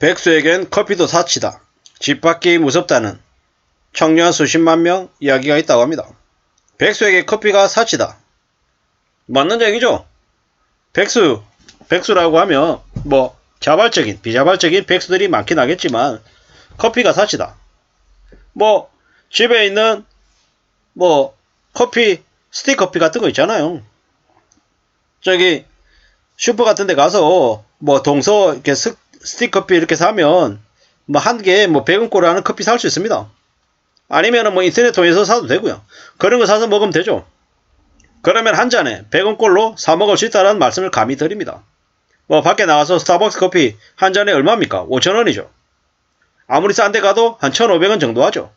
백수에겐 커피도 사치다. 집 밖이 무섭다는 청년 수십만 명 이야기가 있다고 합니다. 백수에게 커피가 사치다. 맞는 얘기죠? 백수, 백수라고 하면 뭐 자발적인, 비자발적인 백수들이 많긴 하겠지만 커피가 사치다. 뭐 집에 있는 뭐 커피, 스틱 커피 같은 거 있잖아요. 저기 슈퍼 같은 데 가서 뭐 동서 이렇게 스, 스틱 커피 이렇게 사면 뭐 한 개에 뭐 100원꼴 하는 커피 살 수 있습니다. 아니면은 뭐 인터넷 통해서 사도 되고요. 그런 거 사서 먹으면 되죠. 그러면 한 잔에 100원꼴로 사 먹을 수 있다는 말씀을 감히 드립니다. 뭐 밖에 나가서 스타벅스 커피 한 잔에 얼마입니까? 5천원이죠. 아무리 싼 데 가도 한 1,500원 정도 하죠.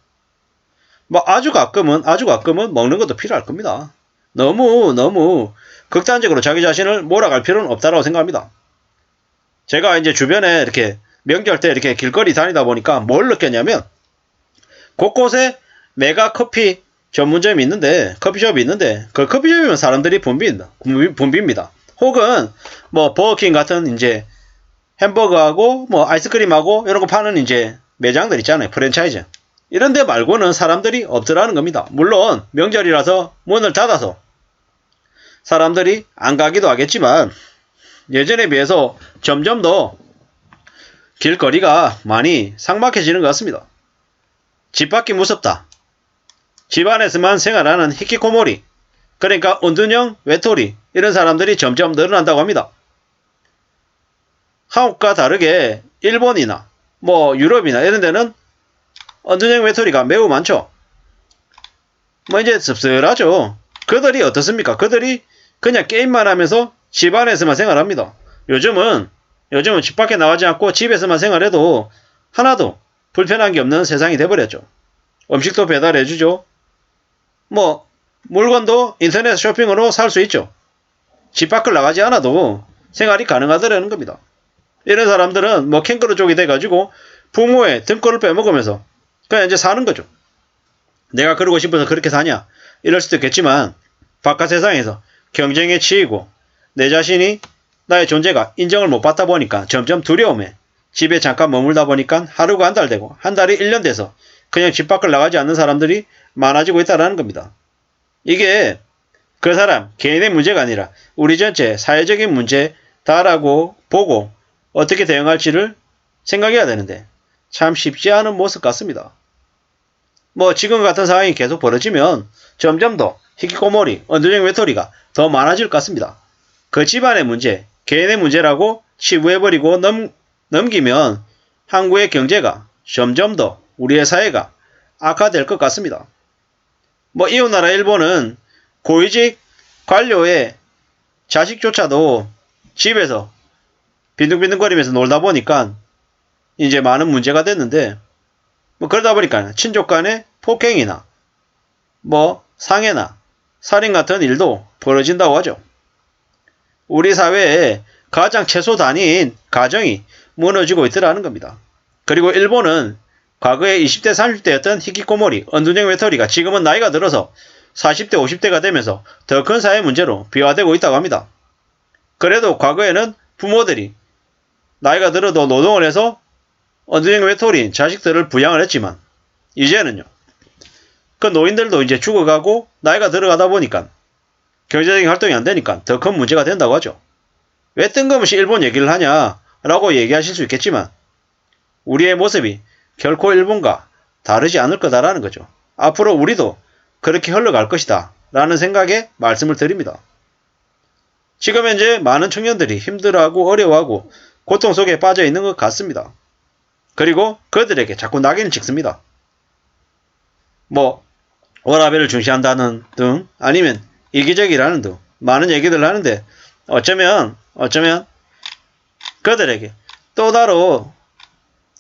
뭐 아주 가끔은 아주 가끔은 먹는 것도 필요할 겁니다. 너무 너무 극단적으로 자기 자신을 몰아갈 필요는 없다고 생각합니다. 제가 이제 주변에 이렇게 명절 때 이렇게 길거리 다니다 보니까 뭘 느꼈냐면 곳곳에 메가 커피 전문점이 있는데 커피숍이 있는데 그 커피숍이면 사람들이 붐빈다 붐빕니다. 혹은 뭐 버거킹 같은 이제 햄버거하고 뭐 아이스크림하고 이런 거 파는 이제 매장들 있잖아요 프랜차이즈 이런 데 말고는 사람들이 없더라는 겁니다. 물론 명절이라서 문을 닫아서 사람들이 안 가기도 하겠지만 예전에 비해서 점점 더 길거리가 많이 삭막해지는 것 같습니다. 집 밖이 무섭다. 집 안에서만 생활하는 히키코모리, 그러니까 은둔형 외톨이 이런 사람들이 점점 늘어난다고 합니다. 한국과 다르게 일본이나 뭐 유럽이나 이런 데는 은둔형 외톨이가 매우 많죠. 뭐 이제 씁쓸하죠. 그들이 어떻습니까? 그들이 그냥 게임만 하면서 집 안에서만 생활합니다. 요즘은 요즘은 집 밖에 나가지 않고 집에서만 생활해도 하나도 불편한 게 없는 세상이 돼버렸죠. 음식도 배달해주죠. 뭐 물건도 인터넷 쇼핑으로 살 수 있죠. 집 밖을 나가지 않아도 생활이 가능하더라는 겁니다. 이런 사람들은 뭐 캥거루 쪽이 돼가지고 부모의 등골을 빼먹으면서 그냥 이제 사는 거죠. 내가 그러고 싶어서 그렇게 사냐? 이럴 수도 있겠지만 바깥 세상에서 경쟁에 치이고 내 자신이 나의 존재가 인정을 못 받다 보니까 점점 두려움에 집에 잠깐 머물다 보니까 하루가 한 달 되고 한 달이 1년 돼서 그냥 집 밖을 나가지 않는 사람들이 많아지고 있다는 겁니다. 이게 그 사람 개인의 문제가 아니라 우리 전체 사회적인 문제다라고 보고 어떻게 대응할지를 생각해야 되는데 참 쉽지 않은 모습 같습니다. 뭐 지금 같은 상황이 계속 벌어지면 점점 더 히키코모리, 언더형 외톨이가 더 많아질 것 같습니다. 그 집안의 문제, 개인의 문제라고 치부해버리고 넘, 넘기면 한국의 경제가 점점 더 우리의 사회가 악화될 것 같습니다. 뭐 이웃나라 일본은 고위직 관료의 자식조차도 집에서 빈둥빈둥거리면서 놀다 보니까 이제 많은 문제가 됐는데 뭐 그러다 보니까 친족 간의 폭행이나 뭐 상해나 살인 같은 일도 벌어진다고 하죠. 우리 사회에 가장 최소 단위인 가정이 무너지고 있더라는 겁니다. 그리고 일본은 과거에 20대, 30대였던 히키코모리, 언둔형 외톨이가 지금은 나이가 들어서 40대, 50대가 되면서 더 큰 사회 문제로 비화되고 있다고 합니다. 그래도 과거에는 부모들이 나이가 들어도 노동을 해서 언둔형 외톨이인 자식들을 부양을 했지만 이제는요. 그 노인들도 이제 죽어가고 나이가 들어가다 보니까 경제적인 활동이 안 되니까 더 큰 문제가 된다고 하죠. 왜 뜬금없이 일본 얘기를 하냐라고 얘기하실 수 있겠지만 우리의 모습이 결코 일본과 다르지 않을 거다라는 거죠. 앞으로 우리도 그렇게 흘러갈 것이다 라는 생각에 말씀을 드립니다. 지금 현재 많은 청년들이 힘들어하고 어려워하고 고통 속에 빠져 있는 것 같습니다. 그리고 그들에게 자꾸 낙인을 찍습니다. 뭐 워라벨을 중시한다는 등 아니면 이기적이라는 등 많은 얘기들을 하는데 어쩌면 어쩌면 그들에게 또 다로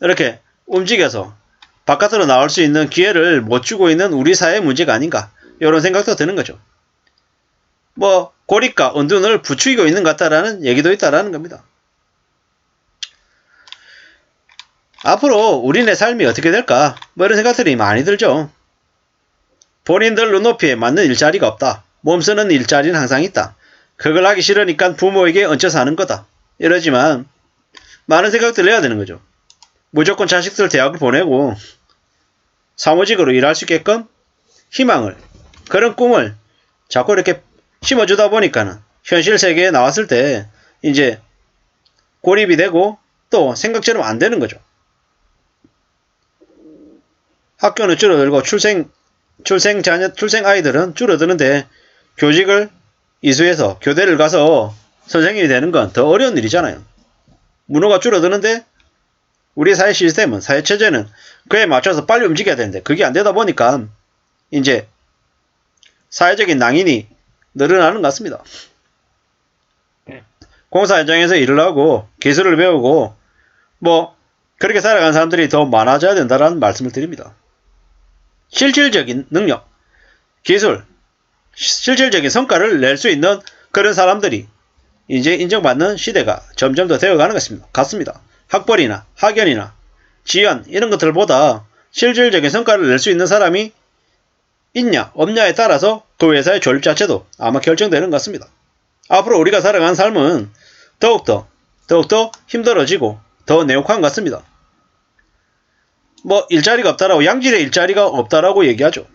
이렇게 움직여서 바깥으로 나올 수 있는 기회를 못 주고 있는 우리 사회의 문제가 아닌가 이런 생각도 드는 거죠. 뭐 고립과 은둔을 부추기고 있는 것 같다라는 얘기도 있다라는 겁니다. 앞으로 우리네 삶이 어떻게 될까 뭐 이런 생각들이 많이 들죠. 본인들 눈높이에 맞는 일자리가 없다. 몸 쓰는 일자리는 항상 있다. 그걸 하기 싫으니까 부모에게 얹혀 사는 거다. 이러지만 많은 생각들을 해야 되는 거죠. 무조건 자식들 대학을 보내고 사무직으로 일할 수 있게끔 희망을 그런 꿈을 자꾸 이렇게 심어주다 보니까는 현실 세계에 나왔을 때 이제 고립이 되고 또 생각처럼 안 되는 거죠. 학교는 줄어들고 출생 출생 자녀 출생 아이들은 줄어드는데 교직을 이수해서 교대를 가서 선생님이 되는 건 더 어려운 일이잖아요. 문호가 줄어드는데 우리 사회 시스템은 사회 체제는 그에 맞춰서 빨리 움직여야 되는데 그게 안 되다 보니까 이제 사회적인 낭인이 늘어나는 것 같습니다. 공사 현장에서 일을 하고 기술을 배우고 뭐 그렇게 살아가는 사람들이 더 많아져야 된다는 말씀을 드립니다. 실질적인 능력, 기술, 실질적인 성과를 낼 수 있는 그런 사람들이 이제 인정받는 시대가 점점 더 되어가는 것 같습니다. 학벌이나 학연이나 지연 이런 것들보다 실질적인 성과를 낼 수 있는 사람이 있냐 없냐에 따라서 그 회사의 조립 자체도 아마 결정되는 것 같습니다. 앞으로 우리가 살아가는 삶은 더욱더 더욱더 힘들어지고 더 내혹한 것 같습니다. 뭐 일자리가 없다라고 양질의 일자리가 없다라고 얘기하죠.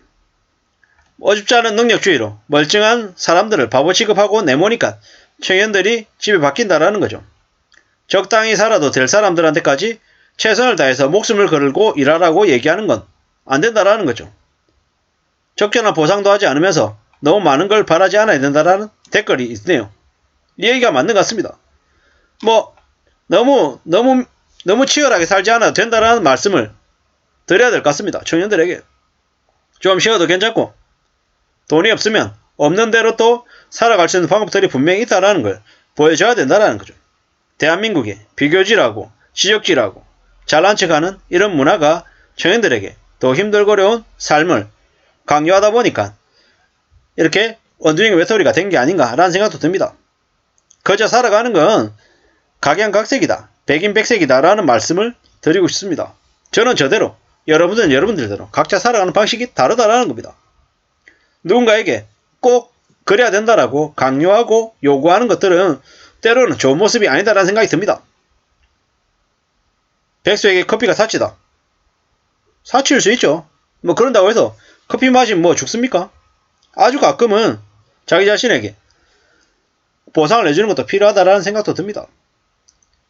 어줍지 않은 능력주의로 멀쩡한 사람들을 바보 취급하고 내모니까 청년들이 집에 바뀐다라는 거죠. 적당히 살아도 될 사람들한테까지 최선을 다해서 목숨을 걸고 일하라고 얘기하는 건 안 된다라는 거죠. 적절한 보상도 하지 않으면서 너무 많은 걸 바라지 않아야 된다라는 댓글이 있네요. 이 얘기가 맞는 것 같습니다. 뭐 너무 너무 너무 치열하게 살지 않아도 된다라는 말씀을 드려야 될 것 같습니다. 청년들에게 좀 쉬어도 괜찮고 돈이 없으면 없는 대로 또 살아갈 수 있는 방법들이 분명히 있다라는 걸 보여줘야 된다라는 거죠. 대한민국이 비교지라고 지적지라고 잘난 척하는 이런 문화가 청년들에게 더 힘들고 어려운 삶을 강요하다 보니까 이렇게 원두링 외톨이가 된 게 아닌가라는 생각도 듭니다. 그저 살아가는 건 각양각색이다. 백인백색이다라는 말씀을 드리고 싶습니다. 저는 저대로 여러분들은 여러분들대로 각자 살아가는 방식이 다르다라는 겁니다. 누군가에게 꼭 그래야 된다라고 강요하고 요구하는 것들은 때로는 좋은 모습이 아니다라는 생각이 듭니다. 백수에게 커피가 사치다. 사치일 수 있죠. 뭐 그런다고 해서 커피 마시면 뭐 죽습니까? 아주 가끔은 자기 자신에게 보상을 내주는 것도 필요하다라는 생각도 듭니다.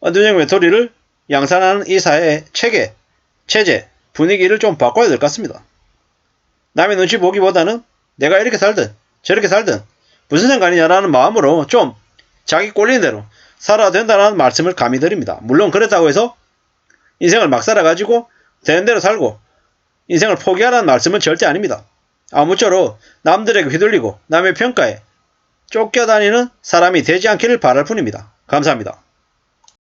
언두정 외톨이를 양산하는 이 사회의 체계, 체제, 분위기를 좀 바꿔야 될 것 같습니다. 남의 눈치 보기보다는 내가 이렇게 살든 저렇게 살든 무슨 상관이냐라는 마음으로 좀 자기 꼴리는 대로 살아야 된다는 말씀을 감히 드립니다. 물론 그렇다고 해서 인생을 막 살아가지고 되는 대로 살고 인생을 포기하라는 말씀은 절대 아닙니다. 아무쪼록 남들에게 휘둘리고 남의 평가에 쫓겨다니는 사람이 되지 않기를 바랄 뿐입니다. 감사합니다.